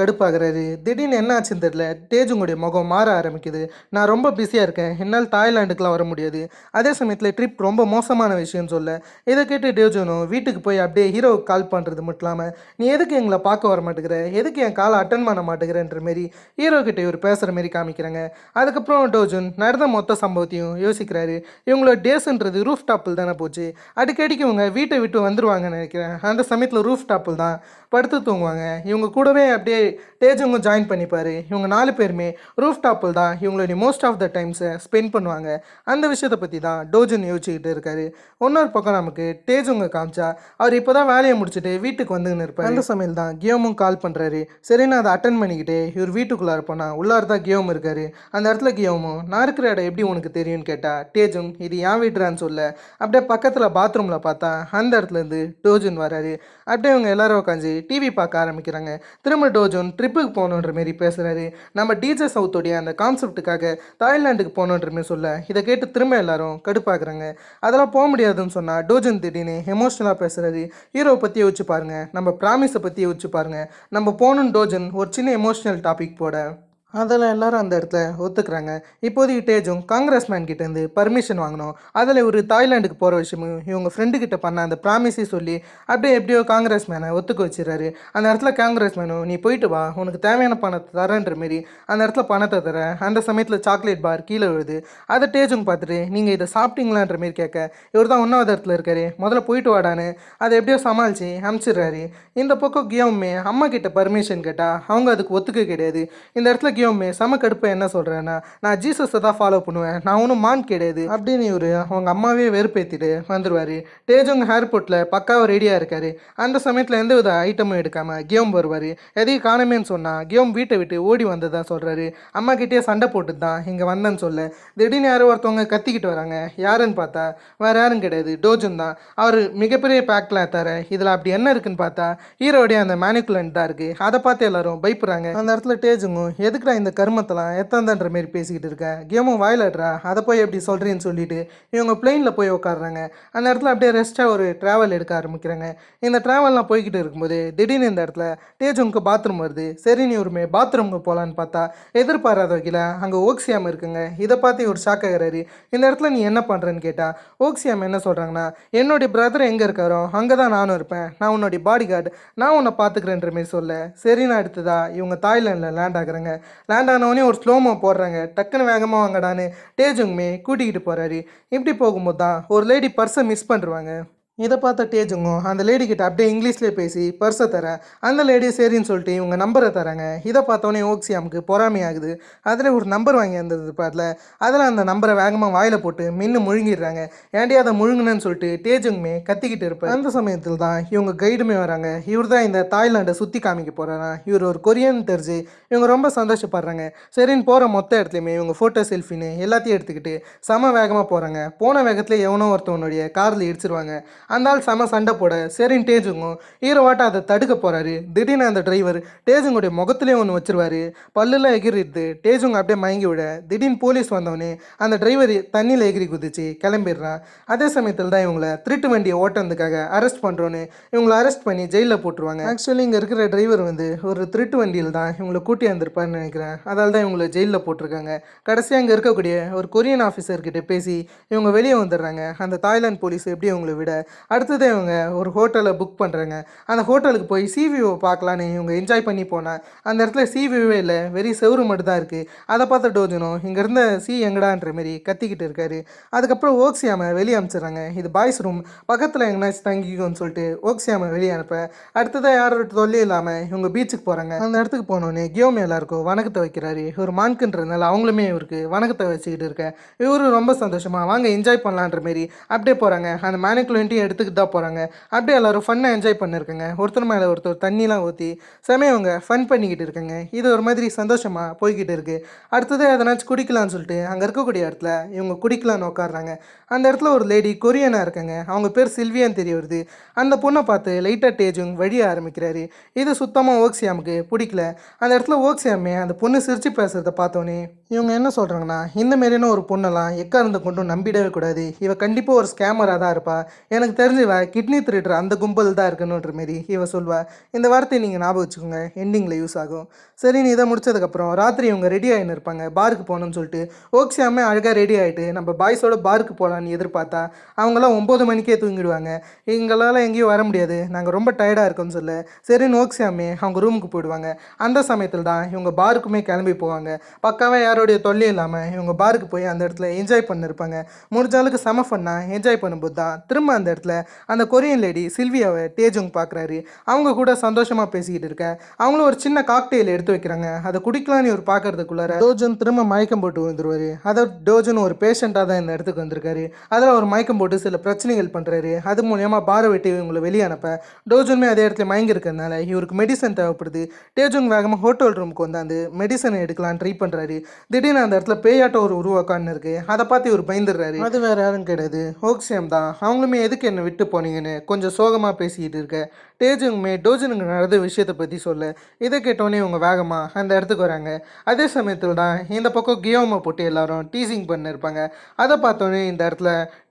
கடுப்பாகிறாரு. திடீர்னு என்ன ஆச்சுன்னு தெரியல டேஜுங்குடைய முகம் மாற ஆரம்பிக்குது. நான் ரொம்ப பிஸியாக இருக்கேன். என்னால் தாய்லாண்டுக்குலாம் வர முடியாது. அதே சமயத்தில் ட்ரிப் ரொம்ப மோசமான விஷயம்னு சொல்ல இதை கேட்டு டேஜுனும் வீட்டுக்கு போய் அப்படியே ஹீரோவுக்கு கால் பண்ணுறது மட்டும் இல்லாமல் நீ எதுக்கு எங்களை பார்க்க வர மாட்டேங்கிற எதுக்கு என் காலை அட்டன் பண்ண மாட்டேங்கிறன்ற மாரி ஹீரோ கிட்ட இவர் பேசுகிற மாரி காமிக்கிறாங்க. அதுக்கப்புறம் டோஜுன் நடந்த மொத்த சம்பவத்தையும் யோசிக்கிறாரு. இவங்களோட டேஸ்ன்றது ரூஃப் டாப்பில் தானே போச்சு. அடிக்கடிக்கு இவங்க வீட்டை விட்டு வந்துருவாங்கன்னு நினைக்கிறேன். அந்த சமயத்தில் ரூஃப் டாப்பில் தான் படுத்து தூங்குவாங்க. இவங்க கூடவே அப்படியே டேஜுங்கும் ஜாயின் பண்ணிப்பார். இவங்க நாலு பேருமே ரூஃப் டாப்பில் தான் இவங்களுடைய மோஸ்ட் ஆஃப் த டைம்ஸை ஸ்பெண்ட் பண்ணுவாங்க. அந்த விஷயத்தை பற்றி தான் டோஜன் யோசிச்சுக்கிட்டு இருக்காரு. இன்னொரு பக்கம் நமக்கு டேஜுங்க காமிச்சா அவர் இப்போ தான் வேலையை முடிச்சுட்டு வீட்டுக்கு வந்துன்னு இருப்பார். அந்த சமையல் தான் கியோமும் கால் பண்ணுறாரு சரி நான் அதை அட்டன் பண்ணிக்கிட்டே இவர் வீட்டுக்குள்ளார போனால் உள்ளார தான் கியோம் இருக்கார். அந்த இடத்துல கியோமும் நான் இருக்கிற இடம் எப்படி உனக்கு தெரியும்னு கேட்டால் டேஜும் இது ஏன் வீட்டுறான்னு சொல்ல. அப்படியே பக்கத்தில் பாத்ரூமில் பார்த்தா அந்த இடத்துலேருந்து டோஜுன் வராரு. அப்படியே இவங்க எல்லாரும் உட்காந்து டிவி பார்க்க ஆரம்பிக்கிறாங்க. திரும்ப டோஜன் ட்ரிப்புக்கு போகணுன்ற மாரி பேசுகிறாரு நம்ம டிஜே சவுத்தோடைய அந்த கான்செப்ட்டுக்காக தாய்லாண்டுக்கு போகணுன்ற மாரி சொல்ல இதை கேட்டு திரும்ப எல்லாரும் கடுப்பாக்குறாங்க. அதெல்லாம் போக முடியாதுன்னு சொன்னால் டோஜன் திடீர்னு எமோஷ்னலாக பேசுகிறாரு ஹீரோவை பற்றி யோசிச்சு பாருங்க. நம்ம ப்ராமிஸை பற்றி யோசிச்சு பாருங்க. நம்ம நம்ம போகணும் டோஜன். ஒரு சின்ன எமோஷ்னல் டாபிக் போட. அதில் எல்லாரும் அந்த இடத்துல ஒத்துக்கிறாங்க. இப்போதைக்கு டேஜும் காங்கிரஸ் மேன் கிட்டேருந்து பர்மிஷன் வாங்கினோம் அதில் ஒரு தாய்லாண்டுக்கு போகிற விஷயமும் இவங்க ஃப்ரெண்டுக்கிட்ட பண்ண அந்த ப்ராமிஸை சொல்லி அப்படியே எப்படியோ காங்கிரஸ் மேனை ஒத்துக்க வச்சிடறாரு. அந்த இடத்துல காங்கிரஸ் மேனும் நீ போயிட்டு வா உனக்கு தேவையான பணத்தை தரேன்ற மாரி அந்த இடத்துல பணத்தை தர அந்த சமயத்தில் சாக்லேட் பார் கீழே விழுது. அதை டேஜுங்க பார்த்துட்டு நீங்கள் இதை சாப்பிட்டீங்களான்ற மாரி கேட்க இவர் தான் ஒன்றாவது இடத்துல இருக்காரு முதல்ல போயிட்டு வாடான்னு அதை எப்படியோ சமாளித்து அனுப்பிச்சிடுறாரு. இந்த பக்கம் கியோமே அம்மா கிட்ட பர்மிஷன் கேட்டால் அவங்க அதுக்கு ஒத்துக்க கிடையாது. இந்த இடத்துல கியோமே செம கடுப்பை என்ன சொல்கிறேன்னா நான் ஜீசஸை தான் ஃபாலோ பண்ணுவேன். நான் ஒன்றும் மான் கிடையாது. அப்படின்னு இவர் அவங்க அம்மாவே வெறுப்பேற்றிட்டு வந்துடுவார் டேஜுங் ஏர்போர்ட்டில் பக்காவாக ரெடியாக இருக்கார். அந்த சமயத்தில் எந்த வித ஐட்டமும் எடுக்காமல் கியோம் வருவார். எதையும் காணமேன்னு சொன்னால் கியோம் வீட்டை விட்டு ஓடி வந்ததாக சொல்கிறாரு அம்மா கிட்டேயே சண்டை போட்டு தான் இங்கே வந்தேன்னு சொல்ல. திடீர்னு யாரோ ஒருத்தவங்க கத்திக்கிட்டு வராங்க. யாருன்னு பார்த்தா வேறு யாரும் கிடையாது. டோஜன் தான். அவர் மிகப்பெரிய பேக்கில் தர இதில் அப்படி என்ன இருக்குன்னு பார்த்தா ஹீரோடைய அந்த மேனிகுலண்ட் தான் இருக்குது அதை பார்த்து எல்லாரும் பயப்படுறாங்க. அந்த இடத்துல டேஜுங்கும் எதுக்குடா இந்த கருமத்தெல்லாம்? எத்தாந்தன்ற மாரி பேசிக்கிட்டு இருக்க? கேமும் வாயிலாட்றா? அதை போய் எப்படி சொல்கிறேன்னு சொல்லிட்டு இவங்க பிளெயினில் போய் உட்காடுறாங்க அந்த இடத்துல அப்படியே ரெஸ்ட்டாக ஒரு ட்ராவல் எடுக்க ஆரம்பிக்கிறாங்க. இந்த ட்ராவல்லாம் போய்கிட்டு இருக்கும்போது திடீர்னு இந்த இடத்துல டேஜுங்க்கு பாத்ரூம் வருது. சரி நீ உரிமை பாத்ரூமுக்கு போகலான்னு பார்த்தா எதிர்பாராத வகையில் அங்கே ஓக்சியாம் இருக்குங்க. இதை பார்த்து ஒரு ஷாக் ஆகிறாரு. இந்த இடத்துல நீ என்ன பண்ணுறேன்னு கேட்டால் ஓக்சியாம் என்ன சொல்கிறாங்கன்னா என்னுடைய பிரதர் எங்கே இருக்காரோ அங்கே தான் நானும் இருப்பேன். நான் உன்னுடைய பாடி கார்டு நான் உன்னை பார்த்துக்கிறேன்ற மாரி சொல்ல. சரி நான் அடுத்ததா இவங்க தாய்லாண்டில் லேண்ட் ஆகுறாங்க. லேண்ட் ஆனவொடனே ஒரு ஸ்லோமோ போடுறாங்க. டக்குன்னு வேகமாக வாங்கடான்னு. டேஜுங்குமே கூட்டிக்கிட்டு போகிறாரு இப்படி போகும்போது தான் ஒரு லேடி பர்ஸை மிஸ் பண்ணுறாங்க இதை பார்த்த டேஜுங்கும் அந்த லேடி கிட்ட அப்படியே இங்கிலீஷ்லேயே பேசி பர்ஸை தரேன் அந்த லேடி சரின்னு சொல்லிட்டு இவங்க நம்பரை தராங்க. இதை பார்த்தோன்னே ஓக்சியாமுக்கு பொறாமையாகுது அதில் ஒரு நம்பர் வாங்கி இருந்தது பாட்டில் அதில் அந்த நம்பரை வேகமாக வாயில் போட்டு மின்னு முழுங்கிடுறாங்க. ஏன்டி அதை முழுங்கினேன்னு சொல்லிட்டு டேஜுங்குமே கத்திக்கிட்டு இருப்பார். அந்த சமயத்தில் தான் இவங்க கைடுமே வராங்க. இவர் தான் இந்த தாய்லாண்டை சுற்றி காமிக்க போகிறாராம் இவர் ஒரு கொரியன் தெரிஞ்சு இவங்க ரொம்ப சந்தோஷப்படுறாங்க. சரின்னு போகிற மொத்த இடத்துலையுமே இவங்க ஃபோட்டோ செல்ஃபின்னு எல்லாத்தையும் எடுத்துக்கிட்டு செம வேகமாக போகிறாங்க போன வேகத்தில் எவனோ ஒருத்தவனுடைய காரில் இடிச்சிருவாங்க. அந்த ஆள் செம சண்டை போட சரின்னு டேஜுங்கும் ஹீரோவாட்ட அதை தடுக்க போகிறாரு திடீர்னு அந்த டிரைவர் டேஜுங்குடைய முகத்துலேயே ஒன்று வச்சிருவாரு. பல்லுலாம் எகிரிடுது. டேஜுங்க அப்படியே மயங்கி விட திடீர்னு போலீஸ் வந்தவொடனே அந்த டிரைவர் தண்ணியில் எகிரி குதிச்சு கிளம்பிடுறான் அதே சமயத்தில் தான் இவங்கள திருட்டு வண்டியை ஓட்டுறதுக்காக அரெஸ்ட் பண்ணுறோன்னு இவங்களை அரெஸ்ட் பண்ணி ஜெயிலில் போட்டுருவாங்க. ஆக்சுவலி இங்கே இருக்கிற டிரைவர் வந்து ஒரு திருட்டு வண்டியில் தான் இவங்களை கூட்டி வந்திருப்பாருன்னு நினைக்கிறேன். அதால் தான் இவங்களை ஜெயிலில் போட்டிருக்காங்க. கடைசியாக அங்கே இருக்கக்கூடிய ஒரு கொரியன் ஆஃபீஸர்கிட்ட பேசி இவங்க வெளியே வந்துடுறாங்க. அந்த தாய்லாந்து போலீஸ் எப்படி இவங்களை விட அடுத்தது இவங்க ஒரு ஹோட்டலை புக் பண்ணுறாங்க. அந்த ஹோட்டலுக்கு போய் சிவிஓ பார்க்கலான்னு இவங்க என்ஜாய் பண்ணி போனால் அந்த இடத்துல சிவிஓவே இல்லை வெறும் செவரு மட்டும் தான் இருக்குது. அதை பார்த்த டோஜனும் இங்கேருந்த சி எங்கடான்ற மாரி கத்திக்கிட்டு இருக்காரு. அதுக்கப்புறம் ஓக்சியாமை வெளியே அனுப்பிச்சிடுறாங்க இது பாய்ஸ் ரூம் பக்கத்தில் எங்கேனாச்சும் தங்கிக்கோன்னு சொல்லிட்டு ஓக்சியாமை வெளியே அனுப்ப. அடுத்ததாக யாரோட தொல்லையும் இல்லாமல் இவங்க பீச்சுக்கு போகிறாங்க அந்த இடத்துக்கு போனோடனே கியோம் எல்லாருக்கும் வணக்கத்தை வைக்கிறாரு. ஒரு மான்குன்றதுனால அவங்களுமே இவருக்கு வணக்கத்தை வச்சுக்கிட்டு இருக்க. இவரும் ரொம்ப சந்தோஷமாக வாங்க என்ஜாய் பண்ணலான்ற மாரி அப்படியே போகிறாங்க அந்த மேனிக்குலன்ட்டி எடுத்துக்கிட்டு தான் போகிறாங்க அப்படியே எல்லாரும் ஃபன்னாக என்ஜாய் பண்ணியிருக்கங்க ஒருத்தர் மேலே ஒருத்தர் தண்ணிலாம் ஊற்றி செமையாக ஃபன் பண்ணிக்கிட்டு இருக்கங்க. இது ஒரு மாதிரி சந்தோஷமாக போய்கிட்டு இருக்குது அடுத்தது எதனாச்சும் குடிக்கலாம்னு சொல்லிட்டு அங்கே இருக்கக்கூடிய இடத்துல இவங்க குடிக்கலான்னு உட்காடுறாங்க அந்த இடத்துல ஒரு லேடி கொரியனாக இருக்காங்க. அவங்க பேர் சில்வியான்னு தெரிய வருது. அந்த பொண்ணை பார்த்து லைட்டாக டேஜுங் வழிய ஆரம்பிக்கிறாரு. இது சுத்தமாக ஓக்ஸியாமுக்கு பிடிக்கல. அந்த இடத்துல ஓக்ஸியாமே அந்த பொண்ணு சிரித்து பேசுகிறத பார்த்தோன்னே இவங்க என்ன சொல்கிறாங்கன்னா இந்த மாரியான ஒரு பொண்ணெல்லாம் எக்காரணத்தை கொண்டும் நம்பிடவே கூடாது. இவ கண்டிப்பாக ஒரு ஸ்கேமராக தான் இருப்பா. எனக்கு தெரிஞ்சவ கிட்னி திருடுற அந்த கும்பல் தான் இருக்கணுன்ற மாரி இவ சொல்வா இந்த வார்த்தையை நீங்கள் ஞாபகம் வச்சுக்கோங்க. எண்டிங்கில் யூஸ் ஆகும். சரி நீ இதை முடிச்சதுக்கப்புறம் ராத்திரி இவங்க ரெடி ஆகின்னு இருப்பாங்க. பாருக்கு போகணும்னு சொல்லிட்டு ஓக்ஸியாமே அழகாக ரெடி ஆகிட்டு நம்ம பாய்ஸோட பாருக்கு போகலான்னு எதிர்பார்த்தா அவங்களாம் ஒம்பது மணிக்கே தூங்கிடுவாங்க. எங்களால் எங்கேயும் வர முடியாது. நாங்கள் ரொம்ப டயர்டாக இருக்கோம்னு சொல்ல. சரி நோக்ஸியாமே அவங்க ரூமுக்கு போயிடுவாங்க. அந்த சமயத்தில் தான் இவங்க பாருக்குமே கிளம்பி போவாங்க. பக்காவாக யாரோடைய தொல்லை இல்லாமல் இவங்க பாருக்கு போய் அந்த இடத்துல என்ஜாய் பண்ணிருப்பாங்க. முடிஞ்ச அளவுக்கு செம ஃபன்னாக என்ஜாய் பண்ணும்போது தான் திரும்ப அந்த இடத்துல அந்த கொரியன் லேடி சில்வியாவை டேஜுங் பார்க்குறாரு. அவங்க கூட சந்தோஷமாக பேசிக்கிட்டு இருக்க. அவங்களும் ஒரு சின்ன காக்டெயில் எடுத்து வைக்கிறாங்க. அதை குடிக்கலான்னு ஒரு பார்க்கறதுக்குள்ளார டோஜன் திரும்ப மயக்கம் போட்டு வந்துருவாரு அதை டோஜன் ஒரு பேஷண்ட்டாக தான் இந்த இடத்துக்கு வந்திருக்காரு. அதில் ஒரு மயக்கம் போட்டு சில பிரச்சனைகள் பண்ணுறாரு. அது மூலயமா பாரை வெட்டி இவங்களை வெளியே அனுப்ப. டோஜனுமே அதே இடத்துல மயங்கி இருக்கிறதுனால இவருக்கு மெடிசன் தேவைப்படுது. டேஜுங் வேகமாக ஹோட்டல் ரூமுக்கு வந்தாந்து மெடிசன் எடுக்கலாம் ட்ரை பண்ணுறாரு. திடீர்னு அந்த இடத்துல பேயாட்டம் ஒரு உருவாக்கான்னு இருக்கு. அதை பார்த்து இவர் பயந்துடுறாரு. அது வேற யாரும் கிடையாது. ஹோக்ஸியம் தான். அவங்களுமே எதுக்கு என்னை விட்டு போனீங்கன்னு கொஞ்சம் சோகமாக பேசிக்கிட்டு இருக்க. டேஜுங்குமே டோஜனுக்கு நடந்த விஷயத்தை பற்றி சொல்ல. இதை கேட்டோன்னே இவங்க வேகமாக அந்த இடத்துக்கு வராங்க. அதே சமயத்தில் தான் இந்த பக்கம் கியோமை போட்டு எல்லாரும் டீசிங் பண்ணிருப்பாங்க. அதை பார்த்தோன்னே இந்த இடத்துல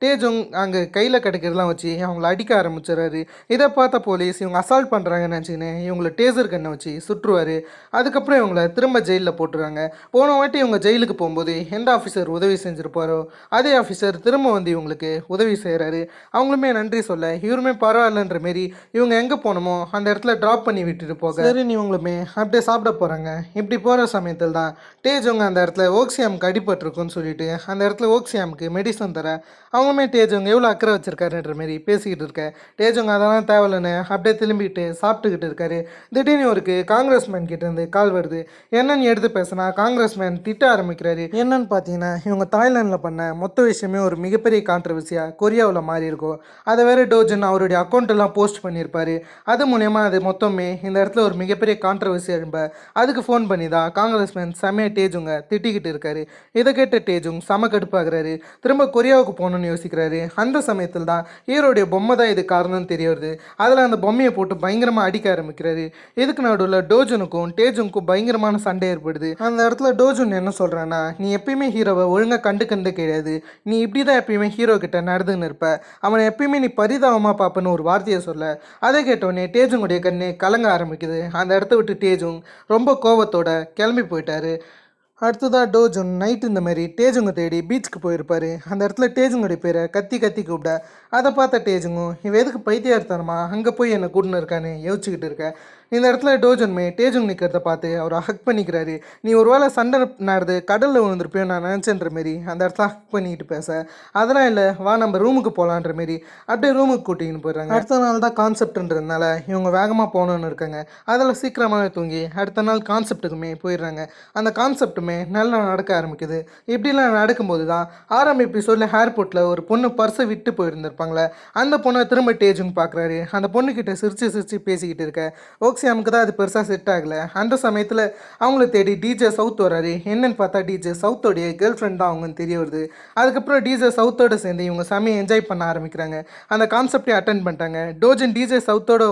டேஜுங் அங்கே கையில் கிடைக்கிறதெல்லாம் வச்சு அவங்கள அடிக்க ஆரம்பிச்சிடுறாரு. இதை பார்த்த போலீஸ் இவங்க அசால்ட் பண்ணுறாங்கன்னு நினச்சின்னு இவங்களை டேசர் கண்ணை வச்சு சுற்றுவார். அதுக்கப்புறம் இவங்கள திரும்ப ஜெயிலில் போட்டுருவாங்க போன வாட்டி இவங்க ஜெயிலுக்கு போகும்போது எந்த ஆஃபீஸர் உதவி செஞ்சுருப்பாரோ அதே ஆஃபீஸர் திரும்ப வந்து இவங்களுக்கு உதவி செய்கிறாரு அவங்களுமே நன்றி சொல்ல இவருமே பரவாயில்லன்ற மாரி இவங்க எங்கே போனோமோ அந்த இடத்துல ட்ராப் பண்ணி விட்டுட்டு போக. சரி இவங்களுமே அப்படியே சாப்பிட போகிறாங்க இப்படி போகிற சமயத்தில் தான் டேஜவங்க அந்த இடத்துல ஓக்சியாமுக்கு அடிபட்டிருக்குன்னு சொல்லிட்டு அந்த இடத்துல ஓக்சியாமுக்கு மெடிசன் தர அவங்களுமே டேஜுங்க எவ்வளோ அக்கறை வச்சிருக்காருன்ற மாரி பேசிக்கிட்டு இருக்க. டேஜுங்க அதெல்லாம் தேவையில்லைன்னு அப்படியே திரும்பிட்டு சாப்பிட்டுக்கிட்டு இருக்காரு. திடீர்னு ஒரு காங்கிரஸ் மேன் கிட்டேருந்து கால் வருது. என்னன்னு எடுத்து பேசினா காங்கிரஸ் மேன் திட்ட ஆரம்பிக்கிறாரு. என்னன்னு பார்த்தீங்கன்னா இவங்க தாய்லாந்தில் பண்ண மொத்த விஷயமே ஒரு மிகப்பெரிய கான்ட்ரவர்சியாக கொரியாவில் மாறி இருக்கும். அதை வேறு டோஜன் அவருடைய அக்கௌண்ட்டெல்லாம் போஸ்ட் பண்ணியிருப்பார். அது மூலயமா அது மொத்தமே இந்த இடத்துல ஒரு மிகப்பெரிய கான்ட்ரவர்சி எழும்ப. அதுக்கு ஃபோன் பண்ணி தான் காங்கிரஸ் மேன் செமைய டேஜுங்க திட்டிக்கிட்டு இருக்காரு. இதை கேட்ட டேஜுங் செம கடுப்பாகிறாரு. திரும்ப கொரியாவுக்கு போகணுன்னு யோசிக்கிறாரு. அந்த சமயத்தில் தான் ஹீரோடைய பொம்மை தான் இது காரணம்னு தெரிய வருது அதில் அந்த பொம்மையை போட்டு பயங்கரமாக அடிக்க ஆரம்பிக்கிறாரு. இதுக்கு நடுவில் டோஜனுக்கும் டேஜுங்க்கும் பயங்கரமான சண்டை ஏற்படுது. அந்த இடத்துல டோஜன் என்ன சொல்கிறான்னா நீ எப்பயுமே ஹீரோவை ஒழுங்காக கண்டுக்கண்டே கிடையாது. நீ இப்படி தான் எப்பயுமே ஹீரோ கிட்ட நடந்துன்னு இருப்ப. அவனை எப்பயுமே நீ பரிதாபமாக பார்ப்பன்னு ஒரு வார்த்தையை சொல்ல. அதை கேட்டோடனே டேஜுங்குடைய கண்ணு கலங்க ஆரம்பிக்குது. அந்த இடத்த விட்டு டேஜும் ரொம்ப கோபத்தோட கிளம்பி போயிட்டாரு. அடுத்ததாக டோஜுன் நைட் இந்த மாதிரி டேஜுங்க தேடி பீச்சுக்கு போயிருப்பாரு. அந்த இடத்துல டேஜுங்கோடைய பேரை கத்தி கத்தி கூப்பிட அதை பார்த்த டேஜுங்கும் இவன் எதுக்கு பைத்தியார்த்தனமா அங்கே போய் என்னை கூட்டின்னு இருக்கான்னு யோசிச்சுக்கிட்டு இருக்க. இந்த இடத்துல டோஜன்மே டேஜுங் நிற்கிறத பார்த்து அவரை ஹக் பண்ணிக்கிறாரு. நீ ஒரு வேளை சண்டை நடந்து கடலில் விழுந்திருப்பியோ நான் நினச்சேன்ற மாரி அந்த இடத்துல ஹக் பண்ணிக்கிட்டு பேச. அதெல்லாம் இல்லை வா நம்ம ரூமுக்கு போகலான்ற மாரி. அப்படியே ரூமுக்கு கூட்டிகிட்டு போயிடுறாங்க. அடுத்த நாள் தான் கான்செப்ட்ன்றதுனால இவங்க வேகமாக போகணுன்னு இருக்காங்க. அதில் சீக்கிரமாகவே தூங்கி அடுத்த நாள் கான்செப்ட்டுக்குமே போயிடுறாங்க. அந்த கான்செப்ட்டுமே நல்லா நடக்க ஆரம்பிக்குது. இப்படிலாம் நடக்கும்போது தான் ஆறாம் எபிசோடில் ஏர்போர்ட்டில் ஒரு பொண்ணு பர்ஸை விட்டு போயிருந்திருப்பாங்களே அந்த பொண்ணை திரும்ப டேஜுன்னு பார்க்குறாரு. அந்த பொண்ணுக்கிட்ட சிரித்து சிரித்து பேசிக்கிட்டு இருக்க. ஓக்ஸியாமுக்கு தான் அது பெருசாக செட் ஆகலை. அந்த சமயத்தில் அவங்கள தேடி டிஜே சவுத் வராரு என்னன்னு பார்த்தா டிஜே சவுத்தோடைய கேர்ள் ஃப்ரெண்ட் தான் அவங்கன்னு தெரிய வருது. அதுக்கப்புறம் டிஜே சவுத்தோட சேர்ந்து இவங்க செமையை என்ஜாய் பண்ண ஆரம்பிக்கிறாங்க. அந்த கான்செப்டே அட்டன் பண்ணிட்டாங்க. டோஜன் டிஜே சவுத்தோட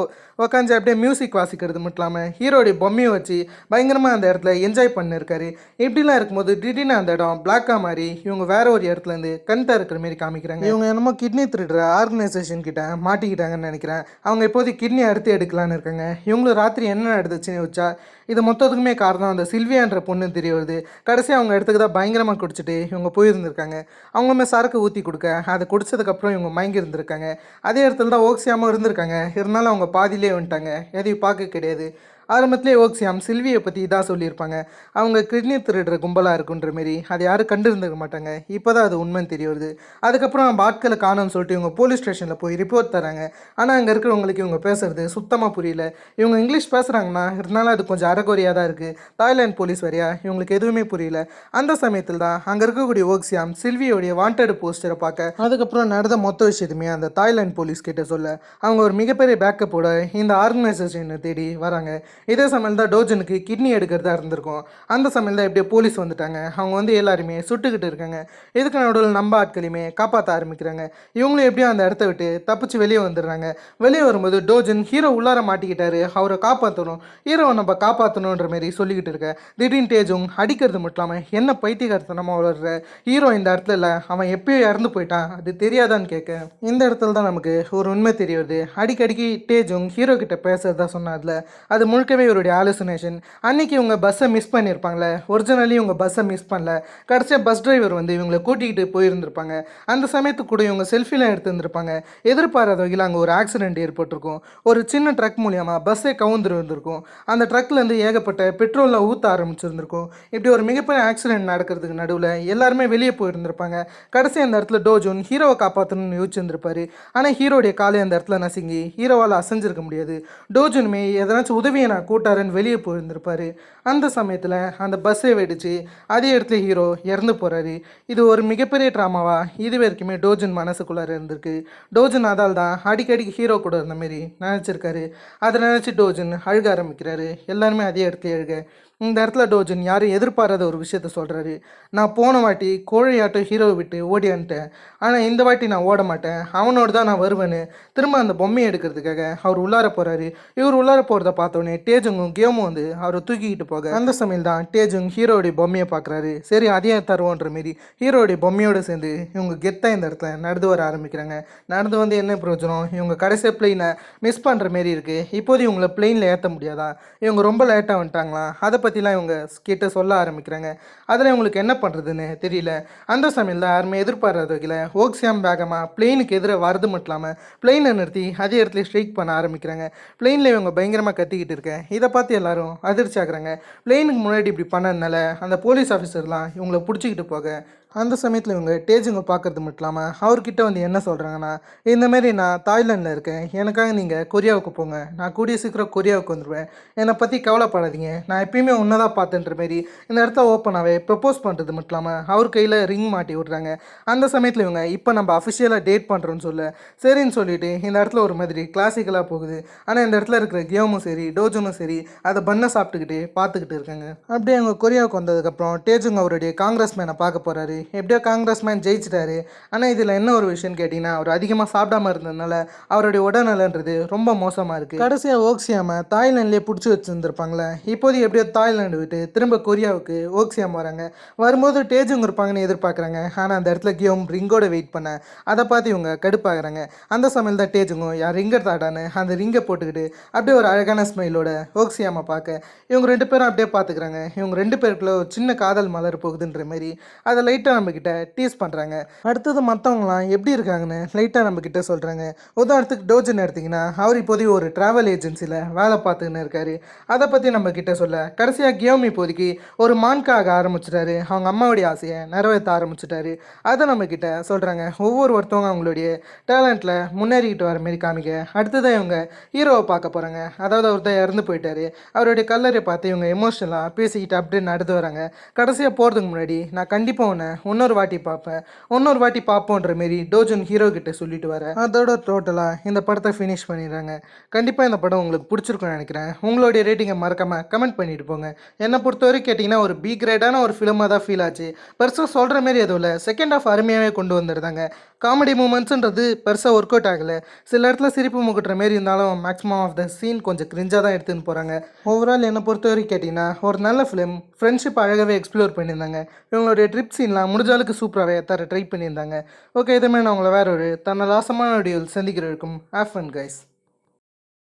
உட்காந்து அப்படியே மியூசிக் வாசிக்கிறது மட்டும் இல்லாமல் ஹீரோடைய பொம்மையை வச்சு பயங்கரமாக அந்த இடத்துல என்ஜாய் பண்ணிருக்காரு. இப்படிலாம் இருக்கும்போது திடீர்னு அந்த இடம் பிளாக்காக மாறி இவங்க வேற ஒரு இடத்துல இருந்து கண் இருக்கிற மாரி காமிக்கிறாங்க. இவங்க என்னமோ கிட்னி திருடுற ஆர்கனைசேஷன் கிட்ட மாட்டிக்கிட்டாங்கன்னு நினைக்கிறேன். அவங்க இப்போதைக்கு கிட்னி அறுத்து எடுக்கலான்னு இருக்காங்க. இவங்களும் ராத்திரி என்ன நடந்துச்சுன்னு வச்சா இது மொத்தத்துக்குமே காரணம் அந்த சில்வியான்ற பொண்ணு தெரிய வருது. கடைசி அவங்க இடத்துக்கு தான் பயங்கரமாக குடிச்சிட்டு இவங்க போயிருந்திருக்காங்க. அவங்களுமே சரக்கு ஊற்றி கொடுக்க அதை குடிச்சதுக்கப்புறம் இவங்க மயங்கி இருந்திருக்காங்க. அதே இடத்துல தான் ஓக்சியாமல் இருந்திருக்காங்க. இருந்தாலும் அவங்க பாதியிலே வந்துட்டாங்க. எதையும் பார்க்க கிடையாது. ஆரம்பத்திலே ஓக்ஸியாம் சில்வியை பற்றி இதாக சொல்லியிருப்பாங்க. அவங்க கிட்னி திருடுற கும்பலாக இருக்குன்ற மாரி. அதை யாரும் கண்டிருந்துக்க மாட்டாங்க. இப்போ தான் அது உண்மைன்னு தெரிய வருது அதுக்கப்புறம் நம்ம ஆட்களை காணோம்னு சொல்லிட்டு இவங்க போலீஸ் ஸ்டேஷனில் போய் ரிப்போர்ட் தராங்க. ஆனால் அங்கே இருக்கிறவங்களுக்கு இவங்க பேசுறது சுத்தமாக புரியல. இவங்க இங்கிலீஷ் பேசுகிறாங்கன்னா இருந்தாலும் அது கொஞ்சம் அறகுறையாக தான் இருக்குது தாய்லாந்து போலீஸ் வரையா? இவங்களுக்கு எதுவுமே புரியல. அந்த சமயத்தில் தான் அங்கே இருக்கக்கூடிய ஓக்ஸியாம் சில்வியோடைய வாண்டட் போஸ்டரை பார்க்க அதுக்கப்புறம் நடந்த மொத்த விஷயத்துமே அந்த தாய்லாந்து போலீஸ் கிட்ட சொல்ல அவங்க ஒரு மிகப்பெரிய பேக்கப்போட இந்த ஆர்கனைசேஷனை தேடி வராங்க. இதே சமையல் தான் டோஜனுக்கு கிட்னி எடுக்கிறதா இருந்திருக்கும். அந்த சமையல் தான் எப்படியோ போலீஸ் வந்துட்டாங்க. அவங்க வந்து எல்லாருமே சுட்டுக்கிட்டு இருக்காங்க. இதுக்கு நடுவில் நம்ம ஆட்களையுமே காப்பாற்ற ஆரம்பிக்கிறாங்க. இவங்களும் எப்படியும் அந்த இடத்த விட்டு தப்பிச்சு வெளியே வந்துடுறாங்க. வெளியே வரும்போது டோஜன் ஹீரோ உள்ளார மாட்டிக்கிட்டாரு. அவரை காப்பாற்றணும் ஹீரோவை நம்ம காப்பாற்றணுன்ற மாரி சொல்லிக்கிட்டு இருக்க. திடீர்னு டேஜும் அடிக்கிறது மட்டும் இல்லாமல் என்ன பைத்தியகாரத்தனமாக வளர்ற ஹீரோ இந்த இடத்துல இல்லை அவன் எப்பயோ இறந்து போயிட்டான். அது தெரியாதான்னு கேட்க. இந்த இடத்துல தான் நமக்கு ஒரு உண்மை தெரிய வருது அடிக்கடிக்கு டேஜும் ஹீரோ கிட்ட பேசுறதா சொன்னார்ல. அது முழுக்கவே இவருடைய ஆலோசனேஷன் அன்னைக்கு இவங்க பஸ்ஸை மிஸ் பண்ணியிருப்பாங்களே ஒரிஜினலி இவங்க பஸ்ஸை மிஸ் பண்ணல. கடைசியாக பஸ் டிரைவர் வந்து இவங்களை கூட்டிகிட்டு போயிருந்திருப்பாங்க. அந்த சமயத்துக்கு கூட இவங்க செல்ஃபிலாம் எடுத்துருந்துருப்பாங்க எதிர்பாராத வகையில் அங்கே ஒரு ஆக்சிடென்ட் ஏற்பட்டிருக்கும். ஒரு சின்ன ட்ரக் மூலியமாக பஸ்ஸே கவுந்துருந்திருக்கும் அந்த ட்ரக்லேருந்து ஏகப்பட்ட பெட்ரோலில் ஊற்ற ஆரம்பிச்சிருந்திருக்கும். இப்படி ஒரு மிகப்பெரிய ஆக்சிடென்ட் நடக்கிறதுக்கு நடுவில் எல்லாருமே வெளியே போயிருந்திருப்பாங்க. கடைசி அந்த இடத்துல டோஜோன் ஹீரோவை காப்பாற்றணும்னு யோசிச்சிருந்திருப்பாரு. ஆனால் ஹீரோடைய காலை அந்த இடத்துல நசுங்கி ஹீரோவால் அசைஞ்சிருக்க முடியாது. டோஜனுமே எதனாச்சும் உதவியை கூட்டாரன் வெளியே போயிருந்திருப்பாரு. அந்த சமயத்தில் அந்த பஸ்ஸை வெடிச்சு அதே இடத்துல ஹீரோ இறந்து போகிறாரு இது ஒரு மிகப்பெரிய ட்ராமாவா இது வரைக்குமே டோஜன் மனசுக்குள்ளார இருந்திருக்கு. டோஜன் அதால் தான் அடிக்கடி ஹீரோ கூட இருந்த மாரி நினச்சிருக்காரு. அதை நினச்சி டோஜன் அழுக ஆரம்பிக்கிறாரு. எல்லாருமே அதே இடத்துல அழுக இந்த இடத்துல டோஜன் யாரும் எதிர்பாராத ஒரு விஷயத்த சொல்கிறாரு நான் போன வாட்டி கோழையாட்டம் ஹீரோவை விட்டு ஓடியான்ட்டேன் ஆனால் இந்த வாட்டி நான் ஓட மாட்டேன். அவனோட தான் நான் வருவேன்னு திரும்ப அந்த பொம்மையை எடுக்கிறதுக்காக அவர் உள்ளார போகிறாரு இவர் உள்ளார போகிறத பார்த்தோன்னே டேஜங்கும் கேமும் வந்து அவரை தூக்கிக்கிட்டு போக அந்த சமையல் தான் டேஜுங் ஹீரோடைய பொம்மையை பார்க்குறாரு. சரி அதையும் தருவோன்ற மாரி ஹீரோடைய பொம்மையோடு சேர்ந்து இவங்க கெத்தாக இந்த இடத்துல நடந்து வர ஆரம்பிக்கிறாங்க. நடந்து வந்து என்ன பிரயோஜனம்? இவங்க கடைசி பிளெயினை மிஸ் பண்ணுற மாரி இருக்குது இப்போது இவங்களை பிளெயினில் ஏற்ற முடியாதா? இவங்க ரொம்ப லேட்டாக வந்துட்டாங்களா? அதை பற்றிலாம் இவங்க கிட்ட சொல்ல ஆரம்பிக்கிறாங்க. அதில் இவங்களுக்கு என்ன பண்ணுறதுன்னு தெரியல. அந்த சமையல் தான் யாருமே எதிர்பாராத வகையில் ஓக்ஸியாம் வேகமாக பிளெயினுக்கு எதிராக வரது மட்டும் இல்லாமல் பிளெயினை நிறுத்தி அதே இடத்துல ஸ்ட்ரைக் பண்ண ஆரம்பிக்கிறாங்க. பிளெயினில் இவங்க பயங்கரமாக கத்திக்கிட்டு இருக்கேன் இதை பார்த்து எல்லாரும் அதிர்ச்சி ஆகுறாங்க. பிளெயினுக்கு முன்னாடி இப்படி பண்ணதுனால அந்த போலீஸ் ஆஃபீஸர்லாம் இவங்களை பிடிச்சிக்கிட்டு போக அந்த சமயத்தில் இவங்க டேஜுங்க பார்க்குறது மட்டும் இல்லாமல் அவர்கிட்ட வந்து என்ன சொல்கிறாங்கன்னா இந்தமாரி நான் தாய்லாண்டில் இருக்கேன் எனக்காக நீங்கள் கொரியாவுக்கு போங்க நான் கூடிய சீக்கிரம் கொரியாவுக்கு வந்துடுவேன் என்னை பற்றி கவலைப்படாதீங்க நான் எப்பயுமே ஒன்றா தான் பார்த்துன்ற மாரி இந்த இடத்த ஓப்பனாகவே ப்ரப்போஸ் பண்ணுறது மட்டும் இல்லாமல் அவர் கையில் ரிங் மாட்டி விட்றாங்க. அந்த சமயத்தில் இவங்க இப்போ நம்ம அஃபிஷியலாக டேட் பண்ணுறோன்னு சொல்ல சரின்னு சொல்லிட்டு இந்த இடத்துல ஒரு மாதிரி கிளாசிக்கலாக போகுது. ஆனால் இந்த இடத்துல இருக்கிற கேமும் சரி டோஜனும் சரி அதை பண்ணை சாப்பிட்டுக்கிட்டு பார்த்துக்கிட்டு இருக்காங்க. அப்படியே அவங்க கொரியாவுக்கு வந்ததுக்கப்புறம் டேஜுங்க அவருடைய காங்கிரஸ் மேனை பார்க்க போகிறாரு எப்படியோ காங்கிரஸ் மேன் ஜெயிச்சிட்டாரு. ஆனால் இதில் என்ன ஒரு விஷயம்னு கேட்டிங்கன்னா அவர் அதிகமாக சாப்பிடாம இருந்ததுனால அவருடைய உடல்நலன்றது ரொம்ப மோசமாக இருக்குது கடைசியாக ஓக்சியாமை தாய்லாண்ட்லேயே பிடிச்சி வச்சுருந்துருப்பாங்களே. இப்போது எப்படியோ தாய்லாந்து விட்டு திரும்ப கொரியாவுக்கு ஓக்சியாம் வராங்க. வரும்போது டேஜுங்க இருப்பாங்கன்னு எதிர்பார்க்குறாங்க. ஆனால் அந்த இடத்துல கியோம் ரிங்கோட வெயிட் பண்ண அதை பார்த்து இவங்க கடுப்பாகிறாங்க. அந்த சமையல் தான் டேஜுங்கும் யார் ரிங்கர் தாடான்னு அந்த ரிங்கை போட்டுக்கிட்டு அப்படியே ஒரு அழகான ஸ்மைலோட ஓக்சியாமை பார்க்க இவங்க ரெண்டு பேரும் அப்படியே பார்த்துக்கிறாங்க. இவங்க ரெண்டு பேருக்குள்ள ஒரு சின்ன காதல் மலர் போகுதுன்ற மாதிரி. அதை லைட்டாக நம்மக்கிட்ட டீஸ் பண்ணுறாங்க அடுத்தது மற்றவங்களாம் எப்படி இருக்காங்கன்னு லைட்டாக நம்மக்கிட்ட சொல்கிறாங்க உதாரணத்துக்கு டோஜன் எடுத்திங்கன்னா அவர் இப்போதைக்கு ஒரு ட்ராவல் ஏஜென்சியில் வேலை பார்த்துக்கின்னு இருக்காரு. அதை பற்றி நம்ம கிட்ட சொல்ல கடைசியாக கியோமி இப்போதைக்கு ஒரு மான்காக ஆரம்பிச்சிட்டாரு. அவங்க அம்மாவுடைய ஆசையை நிறைவேற்ற ஆரம்பிச்சிட்டாரு. அதை நம்ம கிட்ட சொல்கிறாங்க ஒவ்வொரு ஒருத்தவங்க அவங்களுடைய டேலண்ட்டில் முன்னேறிக்கிட்டு வர மாரி காமிக்க அடுத்ததான் இவங்க ஹீரோவை பார்க்க போகிறாங்க அதாவது ஒருத்தர் இறந்து போயிட்டாரு. அவருடைய கல்லறை பார்த்து இவங்க எமோஷனலாக பேசிக்கிட்டு அப்படியே நடந்து வராங்க. கடைசியாக போகிறதுக்கு முன்னாடி நான் கண்டிப்பாக உன்னை இன்னொரு வாட்டி பார்ப்பேன் இன்னொரு வாட்டி பார்ப்போன்ற மாரி டோஜன் ஹீரோ கிட்ட சொல்லிட்டு வரேன் அதோட டோட்டலாக இந்த படத்தை ஃபினிஷ் பண்ணிடுறாங்க. கண்டிப்பாக இந்த படம் உங்களுக்கு பிடிச்சிருக்கும்னு நினைக்கிறேன். உங்களுடைய ரேட்டிங்கை மறக்காமல் கமெண்ட் பண்ணிட்டு போங்க. என்னை பொறுத்தவரை கேட்டிங்கன்னா ஒரு பி கிரேடான ஒரு ஃபிலிமாக தான் ஃபீல் ஆச்சு. பெருசாக சொல்கிற மாரி எதுவும் இல்லை. செகண்ட் ஆஃப் அருமையாகவே கொண்டு வந்துருந்தாங்க. காமெடி மூமெண்ட்ஸுன்றது பெருசாக ஒர்க் அவுட் ஆகலை. சில இடத்துல சிரிப்பு முகட்டுற மாரி இருந்தாலும் மேக்ஸிமம் ஆஃப் த சீன் கொஞ்சம் கிரிஞ்சாக தான் எடுத்துன்னு போகிறாங்க ஓவரால் என்னை பொறுத்தவரை கேட்டிங்கன்னா ஒரு நல்ல ஃபிலிம் ஃப்ரெண்ட்ஷிப் அழகாகவே எக்ஸ்ப்ளோர் பண்ணியிருந்தாங்க. இவங்களுடைய ட்ரிப் சீன்லாம் முடிஞ்ச அளவுக்கு சூப்பராகவே தர ட்ரை பண்ணியிருந்தாங்க. ஓகே இதுமாரி நான் உங்களை வேற ஒரு தன்னலாசமான வீடியோவில் சந்திக்கிறவருக்கும் ஆஃப் அண்ட் கைஸ்